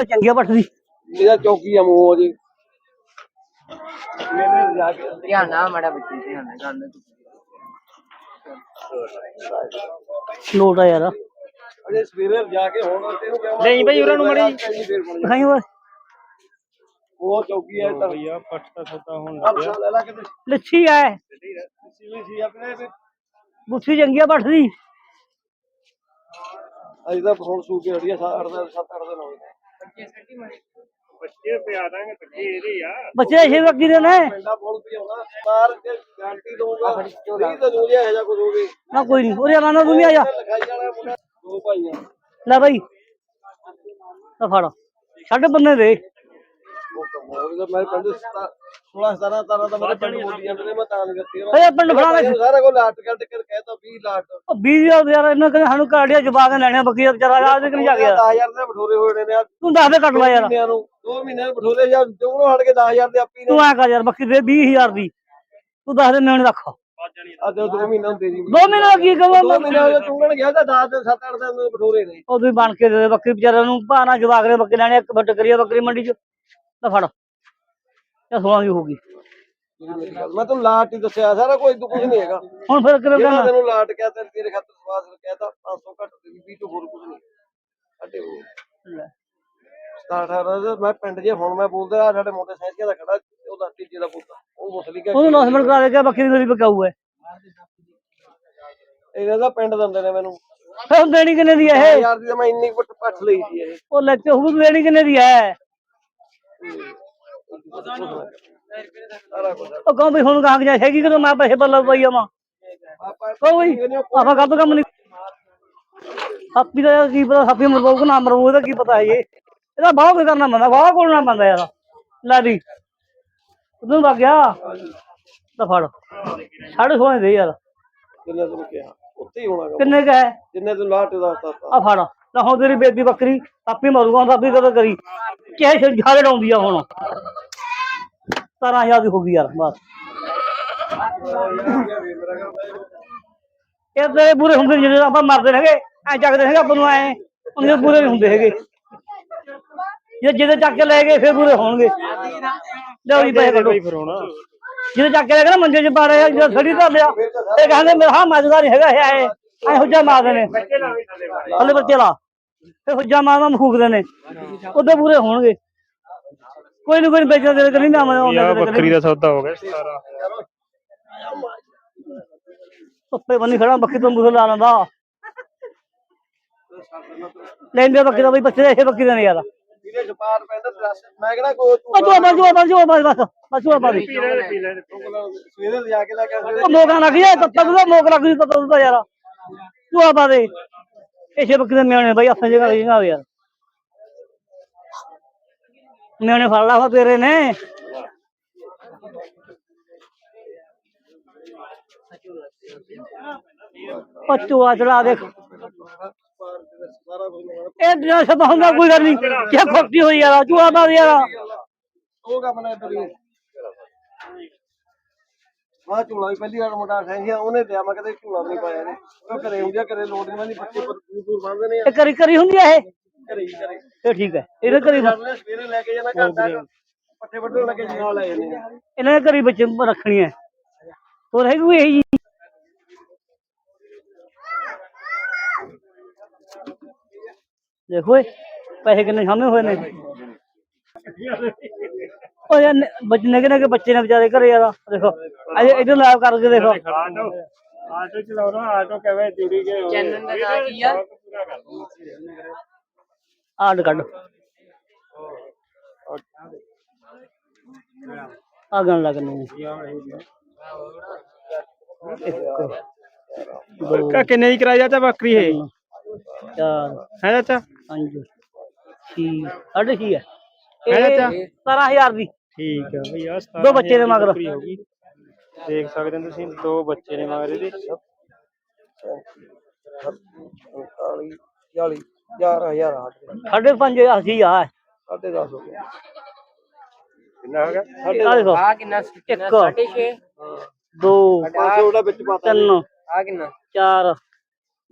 ਉਹ ਚੰਗੀਆਂ ਪੱਠਦੀ ਇਹਦਾ ਚੌਕੀ ਆ ਮੂੰਹ ਜੀ ਧਿਆਨ ਨਾਲ ਮਾੜਾ ਬੱਚੀ ਧਿਆਨ ਨਾਲ ਗੱਲ ਨੂੰ ਲੋਟ ਆ ਯਾਰ। ਅਜੇ ਸਵੇਰੇ ਜਾ ਕੇ ਹੁਣ ਤੈਨੂੰ ਕਿਹਾ ਨਹੀਂ ਬਈ ਉਹਨਾਂ ਨੂੰ ਮੜੀ ਦਿਖਾਈ ਓਏ। ਉਹ ਚੌਕੀ ਹੈ ਤਾਂ। ਭਈਆ ਪੱਟ ਦਾ ਸੌਦਾ ਹੁਣ ਅੱਛਾ ਲੈ ਲਾ ਕਿਤੇ। ਲੱਛੀ ਸੀ ਆਪਣੇ ਬੁੱਥੀ ਚੰਗੀਆਂ ਪੱਠਦੀ ਅਜੇ ਤਾਂ ਹੁਣ ਸੂ ਕੇ ਹੜੀਆਂ 7 8 7 8 ਦਿਨ ਹੋ ਗਏ। ਬੱਚੇ ਪਿਆ ਦਾਂਗੇ ਬੱਚੇ ਇਹਦੇ ਆ। ਬੱਚੇ ਛੇ ਬੱਕੀ ਦੇ ਨੇ? ਪਿੰਡਾ ਵੀ ਆਉਣਾ ਬਾਹਰ ਤੇ ਗਾਰੰਟੀ ਦਊਗਾ ਨਹੀਂ ਤਾਂ ਦੂਰ ਜਿਹਾ ਜਾ ਕੁਝ ਹੋਵੇ। ਨਾ ਕੋਈ ਨਹੀਂ ਉਹਦੇ ਆਣਾ ਤੂੰ ਵੀ ਆ ਜਾ। ਲਿਖਾਈ ਵਾਲਾ ਮੁੰਡਾ ਦੋ ਭਾਈਆਂ। ਲੈ ਬਾਈ ਆ ਫੜ ਛੱਡ ਬੰਦੇ ਦੇ। ਉਹ ਕਮਾਲ ਦਾ ਮੈਂ ਪਿੰਡ 16 17 17 ਦਾ ਮੇਰੇ ਪਿੰਡ ਬੋਲੀਆਂ ਨੇ ਮੈਂ ਤਾਂ ਨਹੀਂ। ਕਰਤੀ ਓਏ ਪਿੰਡ ਫੜਾ ਲੈ ਸਾਰਾ ਕੋ ਲਾਟ ਕੱਢ ਕੇ ਕਹਿਤਾ 20 ਲਾਟ। ਉਹ 20 ਹਜ਼ਾਰ ਯਾਰ ਇਹਨਾਂ ਕਹਿੰਦੇ ਸਾਨੂੰ ਕਾੜੀਆਂ ਜਵਾਗ ਲੈਣੇ ਬੱਕੀ ਦਾ ਵਿਚਾਰਾ ਆ ਦੇ ਕਿ ਨਹੀਂ ਜਾ ਗਿਆ? 10000 ਦੇ ਬਠੋਰੇ ਹੋਏ ਨੇ ਆ ਤੂੰ ਦੱਸ ਦੇ ਕੱਟ ਲੈ ਯਾਰ। ਨੂੰ ਦੋ ਮਹੀਨਿਆਂ ਦੇ ਬਠੋਰੇ ਜਾਂ ਦੋਨੋਂ ਹਟ ਕੇ 10000 ਦੇ ਆਪੀ ਨੇ। ਤੂੰ ਐ ਕਰ ਯਾਰ ਬੱਕੀ ਦੇ 20000 ਦੀ। ਤੂੰ ਦੱਸ ਦੇ ਰੱਖ। ਆ ਦੋ ਦੋ ਮਹੀਨਿਆਂ ਨੂੰ ਦੇ ਮਹੀਨੇ ਕੀ ਦੋ ਕਹਾਂ ਦੇ ਚੁੰਗਣ ਗਿਆ ਤਾਂ 10 ਦਿਨ 7 8 ਦਿਨ ਦੇ ਬਠੋਰੇ ਨੇ। ਉਹ ਵੀ ਬਣ ਕੇ ਦੇ ਦੇ ਬੱਕਰੀ ਵਿਚਾਰੇ ਨੂੰ ਭਾਣਾ ਜਵਾਗ ਦੇ ਬੱਕੇ ਲੈਣੇ ਇੱਕ ਬੱਟ ਕਰੀਏ ਬੱਕਰੀ ਮੰਡੀ ਚ। ਲੈ ਫੜ। ਇਹ 16 ਦੀ ਹੋ ਗਈ। ਮੈਂ ਤੈਨੂੰ ਲਾਟ ਹੀ ਦੱਸਿਆ ਸਾਰਾ ਕੋਈ ਤੂੰ ਕੁਝ ਨਹੀਂ ਹੈਗਾ। ਹੁਣ ਫਿਰ ਕਿਵੇਂ ਜਿਹੜਾ ਕਰਨਾ? ਤੈਨੂੰ ਲਾਟ ਕਿਹਾ ਤੇ ਤੇਰੇ ਖਾਤਰ ਸਵਾਸ ਕਹਿਤਾ 500 ਘੱਟ ਦੇ 20 ਤੋਂ ਹੋਰ ਕੁਝ ਨਹੀਂ। ਸਾਡੇ ਉਹ ਲੈ। 17 18 ਮੈਂ ਪਿੰਡ ਜੇ ਹੁਣ ਮੈਂ ਬੋਲਦਾ ਆਹ ਸਾਡੇ ਮੋਟੇ ਸਾਈਜ਼ ਦਾ ਖੜਾ ਉਹਦਾ ਤੀਜੇ ਦਾ ਪੁੱਤ ਉਹ ਮੁਸਲੀ ਕਾ ਉਹਨੂੰ ਨੌਸਮੈਂਟ ਕਰਾ ਦੇ ਕੇ ਬੱਕਰੀ ਮੇਰੀ ਬਕਾਊ ਹੈ। ਇਹਨਾਂ ਦਾ ਪਿੰਡ ਦਿੰਦੇ ਨੇ ਮੈਨੂੰ। ਫਿਰ ਹੁਣ ਦੇਣੀ ਕਿੰਨੇ ਦੀ ਹੈ ਇਹ? ਯਾਰ ਦੀ ਤਾਂ ਮੈਂ ਇੰਨੀ ਕੁ ਪੱਠ ਲਈ ਸੀ ਇਹ। ਉਹ ਲੈ ਤੇ ਹੁਣ ਦੇਣੀ ਕਿੰਨੇ ਦੀ ਹੈ? ਕੁਝ ਉਹ ਕਹੋ ਵੀ ਹੁਣ ਕਾਹ ਜਾ ਹੈਗੀ ਕਦੋਂ ਮੈਂ ਪੈਸੇ ਬੱਲਾ ਪਈ ਆਵਾਂ ਆਪਾਂ ਬਈ ਆਪਾਂ ਕੱਦ ਕੰਮ ਨਹੀਂ ਸਾਪੀ ਦਾ ਕੀ ਪਤਾ ਸਾਪੀ ਮਰਵਾਉ ਕਿ ਨਾ ਮਰਵਾਉ ਇਹਦਾ ਕੀ ਪਤਾ ਹੈ ਇਹ ਇਹਦਾ ਬਾਹਰ ਕੋਈ ਕਰਨਾ ਪੈਂਦਾ ਬਾਹਰ ਕੋਲਣਾ ਪੈਂਦਾ ਯਾਰ। ਲੈ ਵੀ ਤੂੰ ਵਗ ਗਿਆ? ਤਾਂ ਫੜ। ਸਾਢੇ ਸੋਨੇ ਦੇ ਯਾਰ। ਤੈਨੂੰ ਕਿਹਾ? ਹੀ ਹੋਣਾ। ਕਿੰਨੇ ਕ ਹੈ? ਜਿੰਨੇ ਤੈਨੂੰ ਲਾਟ ਦਾ ਆ ਫੜ। ਲੈ ਹੁਣ ਤੇਰੀ ਬੇਬੀ ਬੱਕਰੀ ਆਪੀ ਮਰੂਗਾ ਸਾਪੀ ਕਦੋਂ ਕਰੀ? ਕਿਹ ਛਾਲੇ ਡਾਉਂਦੀ ਆ ਹੁਣ। 17000 ਦੀ ਹੋ ਗਈ ਯਾਰ, ਬਸ। ਇਹ ਤੇ ਬੁਰੇ ਹੁੰਦੇ ਨੀ ਜਿਹੜੇ ਆਪਾਂ ਮਰਦੇ ਹੈਗੇ ਐ ਚੱਕਦੇ ਹੈਗੇ ਆਪਾਂ ਨੂੰ ਐ, ਉਹਨੇ ਬੁਰੇ ਨਹੀਂ ਹੁੰਦੇ ਹੈਗੇ। ਜੇ ਜਿਹਦੇ ਚੱਕ ਕੇ ਲੈ ਗਏ, ਫਿਰ ਬੁਰੇ ਹੋਣਗੇ। ਲਓ ਜੀ ਪੈਸੇ ਕੱਢੋ ਫਿਰ ਹੁਣ ਜਿਹਦੇ ਚੱਕ ਕੇ ਲੈ ਗਏ ਨਾ, ਮੰਜੇ 'ਚ ਪਾ ਰਹੇ ਜਦੋਂ ਸੜੀ ਧਰ ਲਿਆ ਇਹ ਕਹਿੰਦੇ ਮੇਰਾ ਹਾਂ ਮੱਝਦਾ ਹੈਗਾ, ਇਹ ਐ ਹੁੱਜਾ ਮਾਰਦੇ ਨੇ। ਹਲੇ ਬੱਚੇ ਲਾ। ਇਹ ਹੁੱਜਾ ਮਾਰਨਾ ਮਖੂਕਦੇ ਨੇ। ਉਹਦੇ ਬੁਰੇ ਹੋਣਗੇ। ਕੋਈ ਨਹੀਂ ਕੋਈ ਨੀ ਵੇਚਣ ਦੇ ਨਹੀਂ ਨਾ ਯਾ ਬੱਕਰੀ ਦਾ ਸੌਦਾ ਹੋ ਗਿਆ ਸਾਰਾ। ਪੱਪੇ ਬੰਨੀ ਖੜਾ ਬੱਕੀ ਤੋਂ ਮੂੰਹ ਲਾ ਲੈਂਦਾ। ਲੈਂਦੇ ਬੱਕੀ ਦਾ ਬਈ ਬੱਚੇ ਇਹ ਬੱਕੀ ਦੇ ਨੇ ਯਾਰ ਇਹਦੇ ਛਪਾਰ ਪੈਂਦਾ ਦਰਸ ਮੈਂ ਕਿਹੜਾ ਕੋਈ ਉਹ ਜੋ ਬਸ ਜੋ ਬਸ। ਜੋ ਬਸ ਬਸ ਬਸ ਜੋ ਬਸ ਸਵੇਰੇ ਲਿਜਾ ਕੇ ਲੈ ਕੇ ਆਉਂਦੇ ਉਹ ਮੋਕਾ ਲੱਗ ਗਿਆ ਤੱਤਾ ਦਾ ਮੋਕ ਲੱਗ ਗਈ ਤੱਤਾ ਦਾ ਯਾਰ ਤੂੰ ਆ ਬਾਦੇ ਇਹ ਬੱਕੀ ਦੇ ਮਿਆਣੇ ਬਈ ਯਾਰ। ਮਿਆਣੇ ਫੜ ਲਾ ਵਾ ਤੇਰੇ ਨੇ ਪੱਤੂ ਆ ਚੜਾ ਦੇਖ ਸਾਰਾ ਕੁਝ ਇਹ ਜਿਹੜਾ ਸਭ ਹੁੰਦਾ ਕੋਈ ਗੱਲ ਨਹੀਂ ਕੀ ਖੋਟੀ ਹੋਈ ਯਾਰ ਤੂੰ ਆ ਬਾਦ ਯਾਰ ਉਹ ਕੰਮ ਨਾ ਤੇਰੀ ਮਾ ਝੂਲਾ ਵੀ ਪਹਿਲੀ ਵਾਰ ਮੁੰਡਾ ਸਹਿੰਗਿਆ ਉਹਨੇ ਦਿਆ ਮੈਂ ਕਦੇ ਝੂਲਾ ਵੀ ਨਹੀਂ ਪਾਇਆ ਨੇ ਉਹ ਘਰੇ ਹੁੰਦਿਆ ਘਰੇ ਲੋੜ ਨਹੀਂ ਪੈਂਦੀ ਬੱਚੇ ਪਰ ਦੂਰ ਦੂਰ ਬੰਨਦੇ ਨੇ ਇਹ ਕਰੀ ਕਰੀ ਹੁੰਦੀ ਆ ਇਹ ਘਰੇ ਹੀ ਘਰੇ। ਇਹ ਠੀਕ ਹੈ। ਇਹਦੇ ਕਰੀ ਕਰਨੇ ਸਵੇਰੇ ਲੈ ਕੇ ਜਾਣਾ ਘਰ ਤੱਕ ਪੱਠੇ ਵੱਢਣ ਲੱਗੇ ਜੀ ਨਾਲ ਲੈ ਜਾਂਦੇ ਆ। ਇਹਨਾਂ ਨੇ ਕਰੀ ਬੱਚੇ ਰੱਖਣੀ ਹੈ। ਹੋਰ ਹੈਗੀ ਕੋਈ ਇਹੀ ਜੀ? ਦੇਖੋ ਇਹ ਪੈਸੇ ਕਿੰਨੇ ਸਾਹਮਣੇ ਹੋਏ ਨੇ। ਉਹ ਯਾਰ ਬੱਚੇ ਨੇ ਕਿ ਬੱਚੇ ਨੇ ਵਿਚਾਰੇ ਘਰੇ ਯਾਰ ਦੇਖੋ। ਅਜੇ ਇਧਰ ਲਾਈਵ ਕਰਕੇ ਦੇਖੋ। ਆਟੋ ਆਟੋ ਚਲਾਉਣਾ ਆਟੋ ਕਿਵੇਂ ਜੁੜੀ ਗਏ ਚੈਨਲ ਦਾ ਕੀ ਆ? ਦੂੰ ਆਡ ਕੱਢ। ਆ ਗਣ ਲੱਗਣੀ ਕਾ ਕਿੰਨੇ ਦੀ ਕਰਾਈ ਜਾਂਦਾ ਬੱਕਰੀ ਇਹ? ਚਾਰ। ਹੈ ਚਾਚਾ? ਪੰਜ ਛੇ। ਸਾਢੇ ਛੇ ਹੈ। ਹੈ ਚਾਚਾ? 17000 ਦੀ। ਠੀਕ ਹੈ ਭਈ ਆ ਦੋ ਬੱਚੇ ਨੇ ਮਗਰ। ਹੋ ਦੇਖ ਸਕਦੇ ਹੋ ਤੁਸੀਂ ਦੋ ਬੱਚੇ ਨੇ ਮਗਰ ਇਹਦੇ। 40 40 11000 ਆ ਸਾਢੇ ਪੰਜ ਅਸੀਂ ਆ। ਸਾਢੇ 10 ਹੋ ਗਿਆ ਕਿੰਨਾ ਹੋ ਗਿਆ? ਆ ਦੇਖੋ ਆ ਕਿੰਨਾ? ਕਿੰਨਾ? ਇੱਕ। 6.5 ਦੋ ਪੰਜ ਉਹਦਾ ਵਿੱਚ ਪਾਤਾ ਤਿੰਨ ਆ ਕਿੰਨਾ? ਚਾਰ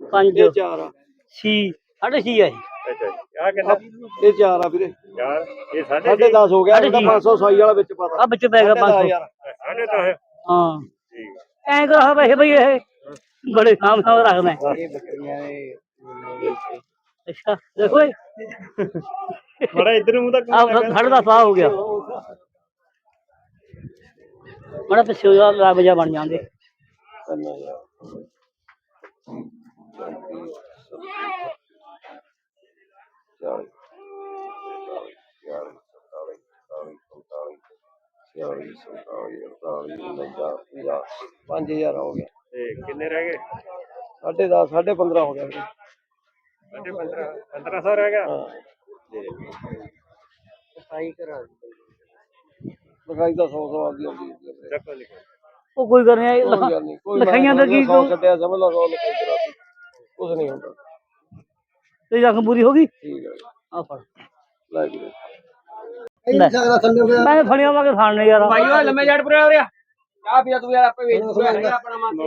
ਪੰਜ ਇਹ ਚਾਰ ਆ। ਛੇ ਸਾਢੇ ਛੇ ਹੈ ਅੱਛਾ ਆ ਕਿੰਨਾ? ਇਹ ਚਾਰ ਆ ਵੀਰੇ। ਯਾਰ ਇਹ ਸਾਡੇ ਸਾਢੇ 10 ਹੋ ਗਿਆ। ਸਾਢੇ ਇਹਦਾ ਛੇ। 500 ਸਾਈ ਵਾਲਾ ਵਿੱਚ ਪਤਾ। ਆ ਵਿੱਚ ਪੈ ਗਿਆ 500 ਯਾਰ ਸਾਡੇ ਤਾਂ ਹੈ ਹਾਂ। ਠੀਕ ਐਂ ਕਰ ਪੈਸੇ ਬਈ ਇਹ। ਬੜੇ ਸਾਮ ਸਾਮ ਰੱਖਦਾ। ਇਹ ਬੱਕਰੀਆਂ ਅੱਛਾ ਦੇਖੋ ਇਹ ਬੜਾ ਇਧਰ ਮੂੰਹ ਤੱਕ ਆ ਸਾਢੇ ਦਾ ਸਾਹ ਹੋ ਗਿਆ। ਬੜਾ ਪਿੱਛੇ ਜਾ ਬਣ ਜਾਂਦੇ। ਪੰਜਾਹ ਪੰਜ ਹਜ਼ਾਰ ਹੋ ਗਿਆ ਤੇ ਕਿੰਨੇ ਰਹਿ ਗਏ? ਸਾਢੇ 10 ਸਾਢੇ 15 ਹੋ ਗਿਆ ਵੀਰੇ ਸਾਡੇ 15 1500 ਰਹਿ ਗਿਆ ਹਾਂ ਸਫ਼ਾਈ ਕਰਾ ਲਿਖਾਈ ਤਾਂ 100 100 ਆਉਂਦੀ ਆਉਂਦੀ ਹੈ ਵੀਰੇ। ਚੱਕੋ ਲਿਖੋ ਉਹ ਕੋਈ ਕਰ ਨਹੀਂ ਕੋਈ ਗੱਲ ਨਹੀਂ ਕੋਈ ਲਿਖਾਈਆਂ ਦਾ ਕੀ ਸੌ ਛੱਡਿਆ ਸਮਝ ਲਾ 100 ਲਿਖਾਈ ਕਰਾਤੀ ਕੁਝ ਨਹੀਂ ਹੁੰਦਾ ਤੇ ਜ਼ਖਮ ਪੂਰੀ ਹੋ ਗਈ ਠੀਕ ਹੈ ਆ ਫੜ ਲੈ ਵੀਰੇ ਲੈ। ਮੈਂ ਫੜਿਆ ਵਾ ਕੇ ਖਾਣੇ ਯਾਰ ਭਾਈ ਉਹ ਲੰਮੇ ਜੜ ਪੁਰੇ ਹੋ ਰਿਹਾ ਆ ਪਿਆ ਤੂੰ ਯਾਰ ਆਪੇ ਵੇਚ ਦੂਗਾ ਆਪਣਾ ਮਨ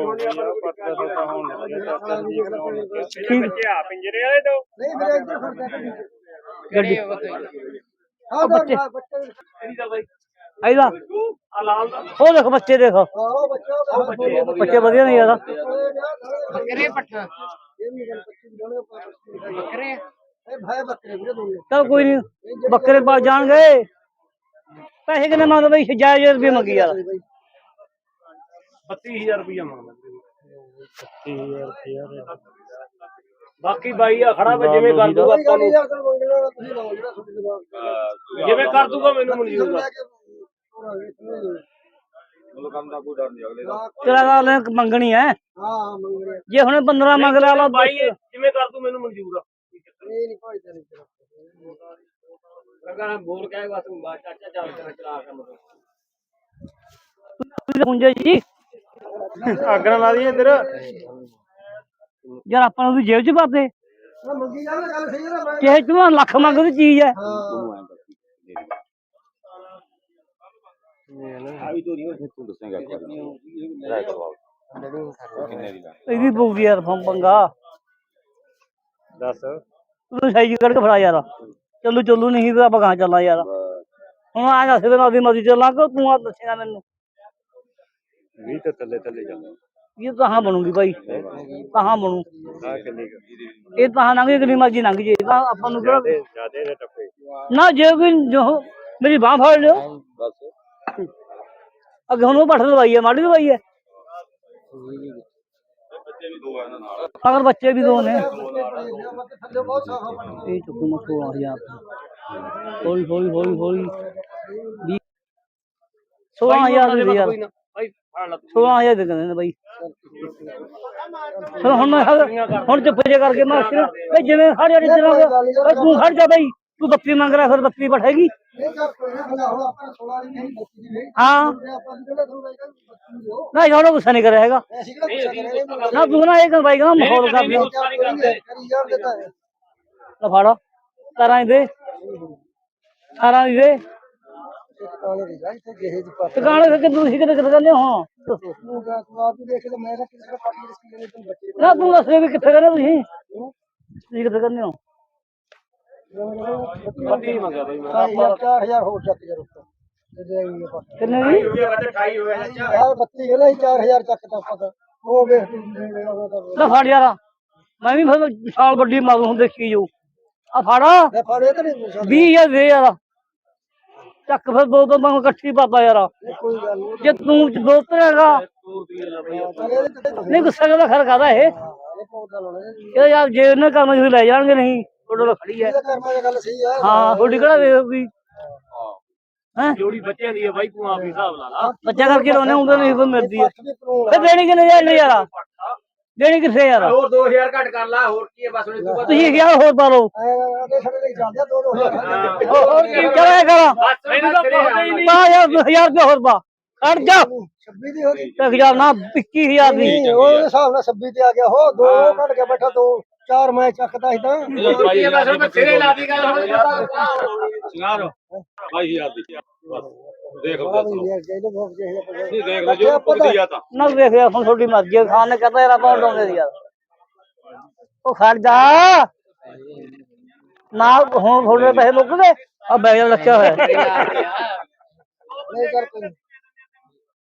ਬੱਚੇ ਆ। ਪਿੰਜਰੇ ਵਾਲੇ ਤੋਂ ਗੱਡੀ ਉਹ ਬੱਚੇ ਆਈਦਾ ਉਹ ਦੇਖੋ ਬੱਚੇ ਦੇਖੋ। ਬੱਚੇ ਵਧੀਆ ਨੇ ਯਾਰ ਬੱਕਰੇ ਪੱਠਾ। ਬੱਕਰੇ ਚਲ ਕੋਈ ਨਹੀਂ ਬੱਕਰੇ ਪਾ ਜਾਣਗੇ। ਪੈਸੇ ਕਿੰਨੇ ਮੰਗਦੇ ਬਈ? 6000 ਰੁਪਏ ਮੰਗੀ ਯਾਰ 32000 ਰੁਪਇਆ ਮੰਗਦਾ 32000 ਰੁਪਇਆ ਬਾਕੀ ਬਾਈ ਆ ਖੜਾ ਵੇ ਜਿਵੇਂ ਕਰ ਦੂਗਾ ਆਪਾਂ ਨੂੰ। ਜਿਵੇਂ ਕਰ ਦੂਗਾ ਮੈਨੂੰ ਮਨਜ਼ੂਰ ਆ ਤੇਰਾ ਗੱਲ ਹੈ ਕਿ ਮੰਗਣੀ ਹੈ ਜੇ ਹੁਣੇ 15 ਮੰਗ ਲਿਆ ਲਾ ਬਾਈ ਜਿਵੇਂ ਕਰ ਦੂ ਮੈਨੂੰ ਮਨਜ਼ੂਰ ਆ। ਲਗਾ ਬੋਲ ਕੇ ਬਸ ਚਾਚਾ ਚੱਲ ਚਲਾ ਕੇ ਮਤਲਬ ਪੁੰਜੇ ਜੀ। ਅੱਗ ਨਾ ਲਾ ਦੀ ਇੱਧਰ। ਯਾਰ ਆਪਾਂ ਨੂੰ ਵੀ ਜੇਬ ਚ ਪਾਤੇ। ਕਿਸੇ ਚ ਲੱਖ ਮੰਗਦੀ ਚੀਜ਼ ਹੈ। ਇਹਦੀ ਪਊਗੀ ਯਾਰ ਫੰ- ਪੰਗਾ। ਦੱਸ। ਤੂੰ ਸਾਈਜ਼ ਕੱਢ ਕੇ ਫੜਾ ਯਾਰ। ਚੱਲੂ ਚੱਲੂ ਨਹੀਂ ਤਾਂ ਆਪਾਂ ਕਹਾਂ ਚੱਲਾਂ ਯਾਰ। ਹੁਣ ਆ ਜਾ ਸਿਰ ਨਾਲ ਦੀ ਮਰਜ਼ੀ ਚੱਲਾਂ ਕਿ ਤੂੰ ਆ ਦੱਸੇਗਾ ਮੈਨੂੰ। 20 ਤੇ ਥੱਲੇ ਥੱਲੇ ਜਾਂਦਾ ਇਹ ਤਾਂ ਬਣੂਗੀ ਭਾਈ ਕਹਾਂ ਬਣੂ। ਆ ਕਿੰਨੀ? ਇਹ ਤਾਂ ਲੰਘ ਕਿੰਨੀ ਮਰਜ਼ੀ ਲੰਘ ਜੇ ਇਹ ਤਾਂ ਆਪਾਂ ਨੂੰ ਕਿਹੜਾ ਜਿਆਦੇ ਜਿਆਦੇ ਦੇ ਟੱਪੇ। ਨਾ ਜੇ ਕੋਈ ਜੋ ਮੇਰੀ ਬਾਹ ਫੜ ਲਿਓ। ਅੱਗੇ ਹੁਣ ਉਹ ਪੱਠ ਦਵਾਈ ਹੈ ਮਾੜੀ ਦਵਾਈ ਹੈ ਅਗਰ ਬੱਚੇ ਵੀ ਦੋ ਨੇ। ਇਹ ਚੁੱਕੂ ਮਸੂ ਆ ਯਾਰ ਹੌਲੀ ਹੌਲੀ ਹੌਲੀ ਹੌਲੀ। ਵੀਹ ਸੋਲਾਂ ਹਜ਼ਾਰ ਦੇ ਦੇ ਯਾਰ। ਭਾਈ ਫੜ ਲਾ ਸੋਲਾਂ ਹਜ਼ਾਰ ਦੇ ਕਹਿੰਦੇ ਨੇ ਬਾਈ। ਫਿਰ ਹੁਣ ਮੈਂ ਹੁਣ ਚੁੱਪ ਜੇ ਕਰਕੇ ਮੈਂ ਬਈ ਜਿਵੇਂ ਹੜ ਜੜੀ ਚਲਾਂਗਾ ਤੂੰ ਖੜ ਜਾ ਬਈ। ਤੂੰ ਬੱਤੀ ਮੰਗ ਰਿਹਾ ਫਿਰ ਬੱਤੀ ਪਠੇਗੀ ਹਾਂ। ਨਾ ਇਹਨਾਂ ਗੁੱਸਾ ਨਹੀਂ ਕਰਿਆ ਹੈਗਾ। ਨਾ ਤੂੰ ਨਾ ਇਹ ਕਰ ਬਾਈ ਕਹਿੰਦਾ ਮਾਹੌਲ ਕਰ ਦਿਓ ਫੜ। ਕਰਾਂ ਦੇ ਕਰਾਂ ਦੇ ਟਿਕਾਣੇ ਤੇ ਤੁਸੀਂ ਕਿਤੇ ਕਿਤੇ ਕਹਿੰਦੇ ਹੋ? ਨਾ ਤੂੰ ਦੱਸ ਵੀ ਕਿੱਥੇ ਕਹਿੰਦੇ ਤੁਸੀਂ? ਤੁਸੀਂ ਕਿੱਥੇ ਕਹਿੰਦੇ ਹੋ? ਬੱਤੀ ਮੰਗਿਆ ਬਈ ਮੈਂ 4000 ਹੋਰ ਚੱਕ ਜਰ ਕਿੰਨੇ ਦੀ? ਯਾਰ ਬੱਤੀ ਕਹਿੰਦਾ 4000 ਚੱਕ ਤਾਂ ਆਪਾਂ ਹੋ ਗਏ ਲੈ ਫੜ ਯਾਰ ਮੈਂ ਵੀ ਫਿਰ ਸਾਲ ਵੱਡੀ ਮਾਰੂ ਹੁਣ ਦੇਖੀ ਜਾਊ। ਆ ਫੜ। ਮੈਂ ਫੜੇ ਤਾਂ ਨਹੀਂ 20000 ਦੇ ਯਾਰ ਚੱਕ ਫਿਰ ਦੋ ਦੋ ਮੰਗ ਇਕੱਠੀ ਪਾਪਾ ਯਾਰ। ਜੇ ਤੂੰ ਦੋ ਤਰੇਗਾ ਨਹੀਂ ਗੁੱਸਾ ਕਰਦਾ ਖਰ ਕਰਦਾ ਇਹ। ਇਹ ਯਾਰ ਜੇ ਇਹਨਾਂ ਕੰਮ ਤੁਸੀਂ ਲੈ ਜਾਣਗੇ ਨਹੀਂ ਤੁਹਾਡੇ ਕੋਲ ਖੜੀ ਹੈ। ਹਾਂ ਤੁਹਾਡੀ ਕਿਹੜਾ ਵੇਖੂਗੀ? ਹੈ? ਜੋੜੀ ਬੱਚਿਆਂ ਦੀ ਹੈ ਬਾਈ ਤੂੰ ਆਪ ਹੀ ਹਿਸਾਬ ਲਾ ਲਾ। ਬੱਚਾ ਕਰਕੇ ਰੋਣੇ ਹੁੰਦੇ ਨਹੀਂ ਕੋਈ ਮਿਲਦੀ ਹੈ। ਫਿਰ ਦੇਣੀ ਕਿੰਨੇ ਯਾਰ ਨਹੀਂ ਯਾਰ? ਦੇਣੀ ਕਿੱਥੇ ਯਾਰ? ਹੋਰ 2000 ਘੱਟ ਕਰ ਲਾ ਹੋਰ ਕੀ ਹੈ ਬਸ ਹੁਣ ਤੂੰ ਤੁਸੀਂ ਕਿਹਾ ਹੋਰ ਪਾ ਲਓ। ਅਗੇ ਸਾਡੇ ਲਈ ਜਾਂਦੇ ਦੋ ਦੋ ਹੋਰ ਕੀ ਕਰਿਆ ਕਰਾਂ? ਮੈਨੂੰ ਤਾਂ ਪਤਾ ਹੀ ਨਹੀਂ। ਪਾ ਯਾਰ 1000 ਰੁਪਏ ਹੋਰ ਪਾ। ਖੜ ਜਾ। 26 ਦੀ ਹੋ ਗਈ। ਤੇ ਹਜ਼ਾਰ ਨਾ 21000 ਦੀ। ਉਹਦੇ ਹਿਸਾਬ ਨਾਲ 26 ਤੇ ਆ ਗਿਆ। ਹੋ ਦੋ ਕੱਢ ਕੇ ਬੈਠਾ ਦੋ ਚਾਰ ਮੈਂ ਚੱਕਦਾ ਸੀ ਤਾਂ। ਕੀ ਬਸ ਹੁਣ ਤੇਰੇ ਲਾ ਦੀ ਗੱਲ ਹੁਣ ਯਾਰ 22000 ਦੀ। ਬਸ ਦੇਖ ਲਓ ਆ ਵੀ ਯਾਰ ਜਿਹਦੇ ਭੋਗ ਜਿਹੇ ਆਪਾਂ ਨਹੀਂ ਦੇਖ ਲਓ ਜੋ ਪੁੱਗਦੀ ਆ ਤਾਂ। ਨਾ ਵੇਖ ਯਾਰ ਹੁਣ ਤੁਹਾਡੀ ਮਰਜ਼ੀ ਹੈ ਖਾਨ ਨੇ ਕਹਿੰਦਾ ਯਾਰ ਆਪਾਂ ਉਡਾਉਂਦੇ ਸੀ ਯਾਰ। ਉਹ ਖੜ ਜਾ। ਨਾ ਹੁਣ ਥੋੜੇ ਪੈਸੇ ਮੁੱਕ ਗਏ ਆ ਬੈਗ ਰੱਖਿਆ ਹੋਇਆ। ਨਹੀਂ ਕਰ ਕੋਈ।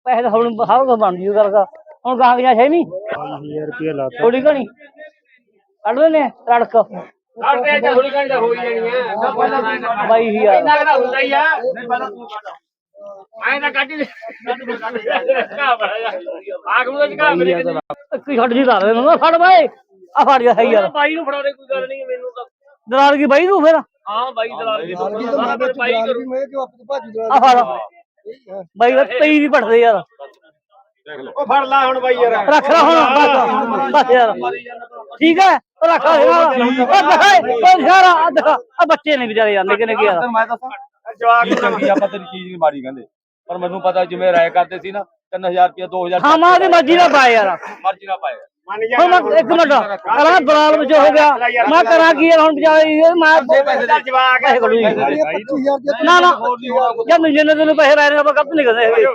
ਪੈਸੇ ਤਾਂ ਹੁਣ ਹਰ ਕੁਝ ਬਣ ਜੂ ਕਰਗਾ ਹੁਣ ਗਾਂ ਗਿਆ ਹੈ ਨਹੀਂ। 22000 ਰੁਪਏ ਲਾਤਾ। ਥੋੜੀ ਘਣੀ। ਕੱਢ ਲੈਨੇ ਰੜਕ। ਕੱਢ ਦੇ ਜਾਂ ਥੋੜੀ ਘੰਟਾ ਹੋਈ ਜਾਣੀ ਹੈ। ਸਭ ਪਹਿਲਾਂ ਮੈਂ ਨਾ ਬਾਈ ਹਜ਼ਾਰ। ਇੰਨਾ ਕੁ ਤਾਂ ਹੁੰਦਾ ਹੀ ਆ। ਮੈਂ ਤਾਂ ਕੱਢ ਨੂੰ ਤਾਂ ਝਕਾ ਮੇਰੇ ਇੱਕ ਹੀ ਛੱਡ ਜੀ ਲਾ ਦੇ ਨਾ ਫੜ ਬਾਈ। ਆ ਫੜ ਗਿਆ ਸਹੀ ਯਾਰ ਬਾਈ ਨੂੰ ਫੜਾ ਦੇ ਕੋਈ ਗੱਲ ਨਹੀਂ ਮੈਨੂੰ ਤਾਂ। ਦਲਾਲ ਕੀ ਬਾਈ ਤੂੰ ਫਿਰ? ਹਾਂ ਬਾਈ ਦਲਾਲ ਦੀ। ਕੀ ਤਾਂ ਸਾਰਾ ਮੈਂ ਕੁਝ ਬਾਈ ਕਰੂ। ਮੈਂ ਕਿ ਆਪਣੀ ਭਾਜੀ ਦੇ? ਆ ਫੜ। ਬਾਈ ਦਾ ਤੇਈ ਦੀ ਪੜਦੇ ਯਾਰ। ਉਹ ਫੜ ਲੈ ਹੁਣ ਬਾਈ ਯਾਰ। ਰੱਖ ਲੈ ਹੁਣ। ਬਸ ਬਸ ਯਾਰ। ਠੀਕ ਹੈ? ਉਹ ਰੱਖ ਲੈ ਯਾਰ ਉਹ ਦਿਖਾਏ ਉਹ ਯਾਰ ਆ ਦਿਖਾ। ਆ ਬੱਚੇ ਨੇ ਵਿਚਾਰੇ ਯਾਰ ਨਿੱਕੇ ਨਿੱਕੇ ਯਾਰ। ਮੈਂ ਦੱਸਾਂ। ਜਵਾਕ ਚੰਗੀ ਆਪਾਂ ਤੇਰੀ ਚੀਜ਼ ਨਹੀਂ ਮਾਰੀ ਕਹਿੰਦੇ। ਪਰ ਮੈਨੂੰ ਪਤਾ ਜਿਵੇਂ ਰਾਇ ਕਰਦੇ ਸੀ ਨਾ 3000 ਰੁਪਏ 2000 ਹਾਂ ਮਾਂ ਦੀ ਮਰਜ਼ੀ ਨਾਲ ਪਾਏ ਯਾਰ। ਮਰਜ਼ੀ ਨਾਲ ਪਾਏ ਹੁਣ ਮੈਂ ਇੱਕ ਮਿੰਟ ਕਰਾਂ ਬਰਾਲ ਵਿੱਚ ਹੋ ਗਿਆ। ਮੈਂ ਕਰਾਂ ਕੀ ਹੁਣ ਵਿਚਾਰੇ ਇਹ ਮੈਂ ਪੈਸੇ ਕੱਢੂ 25000 ਦੇ ਨਾ ਨਾ ਜਾਂ ਮਹੀਨੇ ਨੇ ਤੈਨੂੰ ਪੈਸੇ ਰਹਿਣੇ ਆਪਾਂ ਗਲਤ ਨਹੀਂ ਕਰਦੇ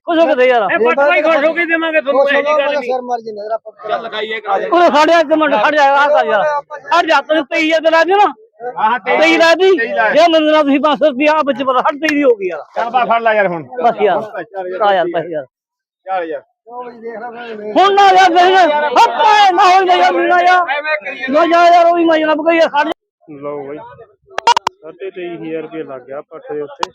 ਕੁਝ ਹੋ ਦੇ ਯਾਰ। ਇਹ ਪੱਟ ਬਾਈ ਖੁਸ਼ ਹੋ ਕੇ ਦੇਵਾਂਗੇ ਤੁਹਾਨੂੰ ਇਹ ਗੱਲ ਨਹੀਂ। ਸਰ ਮਾਰ ਜਿੰਦਾ ਆਪਾਂ ਚੱਲ ਲਗਾਈਏ ਕਰਾ ਦੇ ਉਹ ਖੜ ਜਾ ਇੱਕ ਮਿੰਟ ਖੜ ਜਾ ਆ ਕਰ ਯਾਰ। ਖੜ ਜਾ ਤੈਨੂੰ 23000 ਦੇ ਲਾ ਦਿਓ ਨਾ। ਆਹ ਤੇ 23 ਲਾ ਦੀ ਜੇ। ਮੈਨੂੰ ਨਾ ਤੁਸੀਂ 500 ਰੁਪਿਆ ਆ ਵਿੱਚ ਪਤਾ ਹਟ 23 ਦੀ ਹੋ ਗਈ ਯਾਰ। ਚੱਲ ਬਾ ਫੜ ਲੈ ਯਾਰ ਹੁਣ। ਬਸ ਯਾਰ। ਆ ਯਾਰ। ਪੈਸੇ ਯਾਰ ਚੱਲ ਯਾਰ ਦੇਖ ਹੁਣ ਨਾ ਯਾਰ ਨਹੀਂ ਹੱਪਾ ਨਾ ਹੋ ਜਾ ਯਾਰ। ਨਾ ਯਾਰ ਨਾ ਜਾ ਯਾਰ ਉਹ ਹੀ ਮੈਂ ਜਨਾਬ ਕਹੀ ਖੜ ਜਾ। ਲਓ ਬਾਈ। ਸਾਢੇ 23000 ਰੁਪਏ ਲੱਗ ਗਿਆ ਪੱਠ ਦੇ ਉੱਤੇ